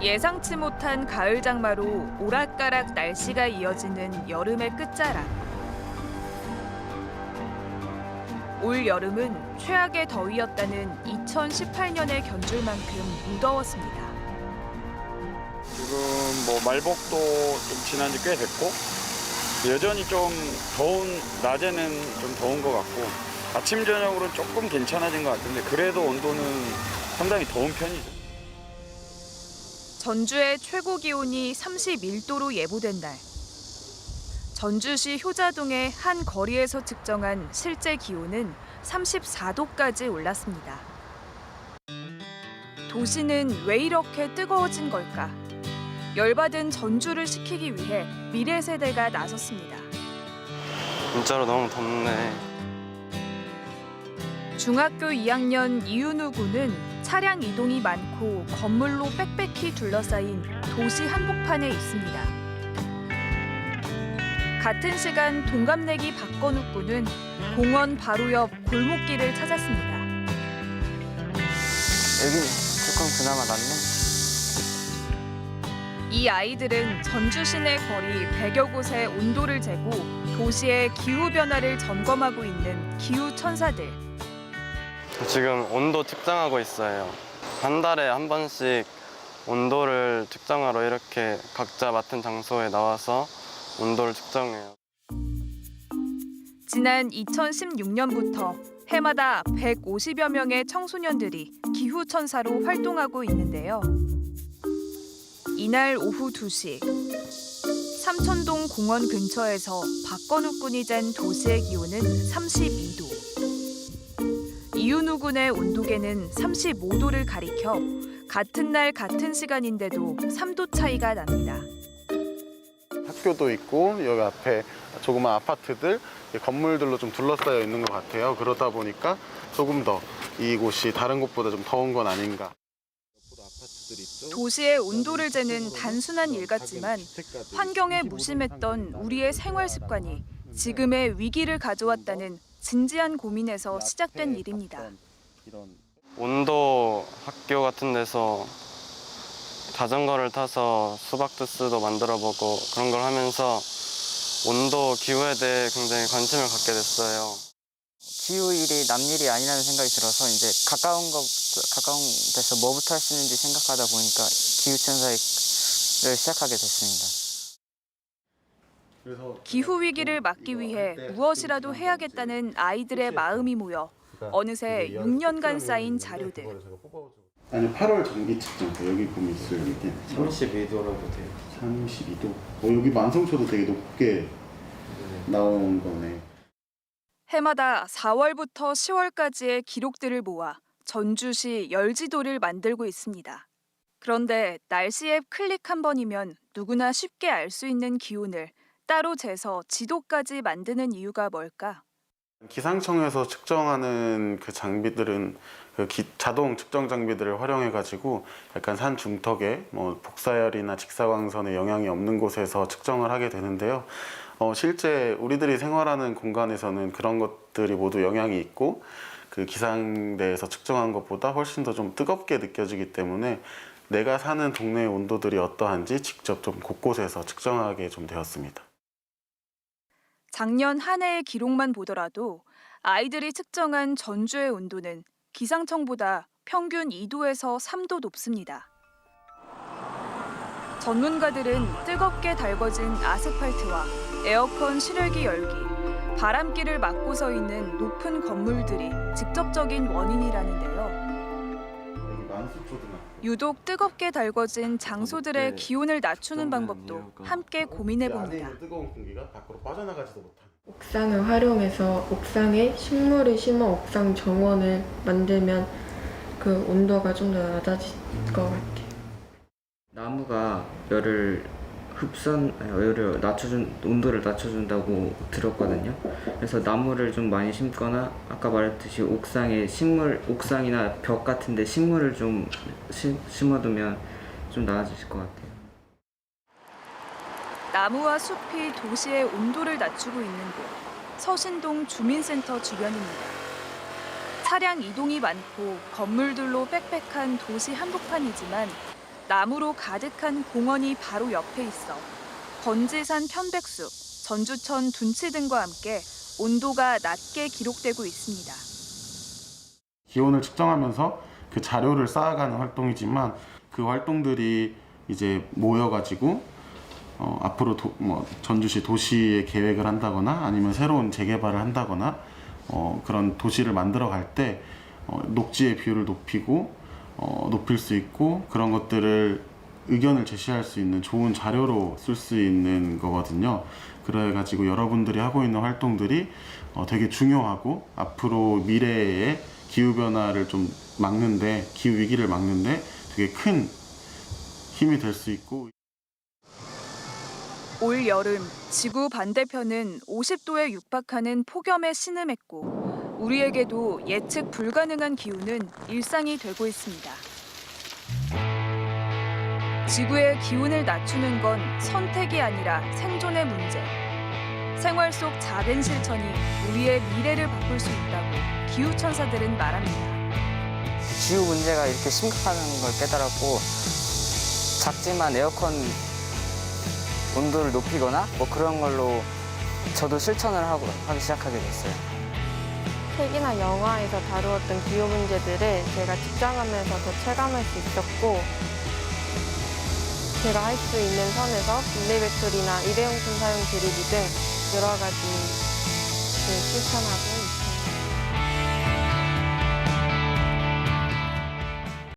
예상치 못한 가을 장마로 오락가락 날씨가 이어지는 여름의 끝자락. 올 여름은 최악의 더위였다는 2018년의 견줄 만큼 무더웠습니다. 지금 뭐 말복도 좀 지난 지 꽤 됐고 여전히 좀 더운 낮에는 좀 더운 것 같고 아침 저녁으로는 조금 괜찮아진 것 같은데 그래도 온도는 상당히 더운 편이죠. 전주의 최고 기온이 31도로 예보된 날. 전주시 효자동의 한 거리에서 측정한 실제 기온은 34도까지 올랐습니다. 도시는 왜 이렇게 뜨거워진 걸까? 열받은 전주를 식히기 위해 미래 세대가 나섰습니다. 진짜로 너무 덥네. 중학교 2학년 이윤우 군은 차량 이동이 많고 건물로 빽빽히 둘러싸인 도시 한복판에 있습니다. 같은 시간 동갑내기 박건욱 군은 공원 바로 옆 골목길을 찾았습니다. 여기 조금 그나마 낫네. 이 아이들은 전주 시내 거리 100여 곳의 온도를 재고 도시의 기후 변화를 점검하고 있는 기후 천사들. 지금 온도 측정하고 있어요. 한 달에 한 번씩 온도를 측정하러 이렇게 각자 맡은 장소에 나와서 온도를 측정해요. 지난 2016년부터 해마다 150여 명의 청소년들이 기후 천사로 활동하고 있는데요. 이날 오후 2시 삼천동 공원 근처에서 박건욱 군이 잰 도시의 기온은 32도. 이윤우 군의 온도계는 35도를 가리켜 같은 날 같은 시간인데도 3도 차이가 납니다. 학교도 있고 여기 앞에 조그만 아파트들 건물들로 좀 둘러싸여 있는 것 같아요. 그러다 보니까 조금 더 이곳이 다른 곳보다 좀 더운 건 아닌가. 도시의 온도를 재는 단순한 일 같지만 환경에 무심했던 우리의 생활 습관이 지금의 위기를 가져왔다는 진지한 고민에서 시작된 일입니다. 온도 학교 같은 데서 자전거를 타서 수박 주스도 만들어 보고 그런 걸 하면서 온도 기후에 대해 굉장히 관심을 갖게 됐어요. 기후 일이 남 일이 아니라는 생각이 들어서 이제 가까운 것 가까운 데서 뭐부터 할 수 있는지 생각하다 보니까 기후 천사를 시작하게 됐습니다. 기후 위기를 막기 위해 무엇이라도 해야겠다는 아이들의 마음이 모여 어느새 6년간 쌓인 자료들. 아니 8월 정기 측정 여기 보면 있어요 이게 32도라고 돼요. 32도. 어, 여기 만성초도 되게 높게 나온 거네. 해마다 4월부터 10월까지의 기록들을 모아 전주시 열지도를 만들고 있습니다. 그런데 날씨 앱 클릭 한 번이면 누구나 쉽게 알 수 있는 기온을 따로 재서 지도까지 만드는 이유가 뭘까? 기상청에서 측정하는 그 장비들은 그 기- 자동 측정 장비들을 활용해 가지고 약간 산 중턱에 뭐 복사열이나 직사광선의 영향이 없는 곳에서 측정을 하게 되는데요. 어, 실제 우리들이 생활하는 공간에서는 그런 것들이 모두 영향이 있고 그 기상대에서 측정한 것보다 훨씬 더 좀 뜨겁게 느껴지기 때문에 내가 사는 동네의 온도들이 어떠한지 직접 좀 곳곳에서 측정하게 좀 되었습니다. 작년 한 해의 기록만 보더라도 아이들이 측정한 전주의 온도는 기상청보다 평균 2도에서 3도 높습니다. 전문가들은 뜨겁게 달궈진 아스팔트와 에어컨 실외기 열기, 바람기를 막고 서 있는 높은 건물들이 직접적인 원인이라는데요. 유독 뜨겁게 달궈진 장소들의 기온을 낮추는 방법도 함께 고민해 봅니다. 뜨거운 공기가 밖으로 빠져나가지도 못하는. 옥상을 활용해서 옥상에 식물을 심어 옥상 정원을 만들면 그 온도가 좀 더 낮아질 것 같아요. 나무가 열을 아니, 열을 낮춰준 온도를 낮춰준다고 들었거든요. 그래서 나무를 좀 많이 심거나 아까 말했듯이 옥상에 식물 옥상이나 벽 같은데 식물을 좀 심, 심어두면 좀 나아지실 것 같아요. 나무와 숲이 도시의 온도를 낮추고 있는 곳 서신동 주민센터 주변입니다. 차량 이동이 많고 건물들로 빽빽한 도시 한복판이지만 나무로 가득한 공원이 바로 옆에 있어 건지산 편백숲, 전주천 둔치 등과 함께 온도가 낮게 기록되고 있습니다. 기온을 측정하면서 그 자료를 쌓아가는 활동이지만 그 활동들이 이제 모여가지고 어, 앞으로 도- 뭐 전주시 도시의 계획을 한다거나 아니면 새로운 재개발을 한다거나 어, 그런 도시를 만들어 갈때 어, 녹지의 비율을 높이고 어, 높일 수 있고 그런 것들을 의견을 제시할 수 있는 좋은 자료로 쓸 수 있는 거거든요. 그래가지고 여러분들이 하고 있는 활동들이 어, 되게 중요하고 앞으로 미래의 기후 변화를 좀 막는데 기후 위기를 막는데 되게 큰 힘이 될 수 있고 올 여름 지구 반대편은 50도에 육박하는 폭염에 신음했고 우리에게도 예측 불가능한 기후는 일상이 되고 있습니다. 지구의 기온을 낮추는 건 선택이 아니라 생존의 문제. 생활 속 작은 실천이 우리의 미래를 바꿀 수 있다고 기후 천사들은 말합니다. 기후 문제가 이렇게 심각하다는 걸 깨달았고 작지만 에어컨 온도를 높이거나 뭐 그런 걸로 저도 실천을 하고 하기 시작하게 됐어요. 책이나 영화에서 다루었던 기후 문제들을 제가 직장하면서 더 체감할 수 있었고 제가 할 수 있는 선에서 분리배출이나 일회용품 사용 줄이기 등 여러 가지 실천하고